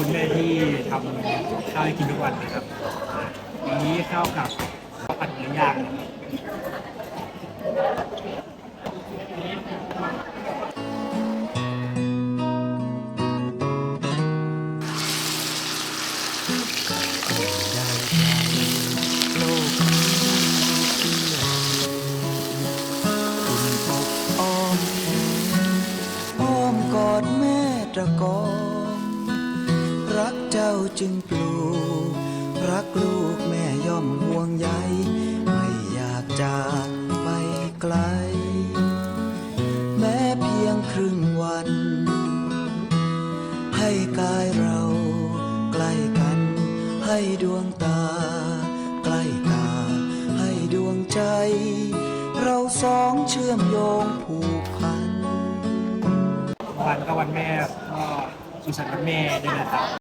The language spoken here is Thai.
คุณแม่ที่ทำข้าวให้กินทุกวันนะครับวันนี้ข้าวกับข้าวผัดเนื้อย่างนะครับโลกอดแม่ตะกอ รักเจ้าจึงปลูก รักลูกแม่ย่อมห่วงใยไม่อยากจากไปไกล แม้เพียงครึ่งวัน ให้กายเราใกล้กัน ให้ดวงตา ใกล้ตา ให้ดวงใจ เราสองเชื่อมโยงผูกพัน วันก็วันแม่ก็สุสันต์วันแม่ด้วยนะครับ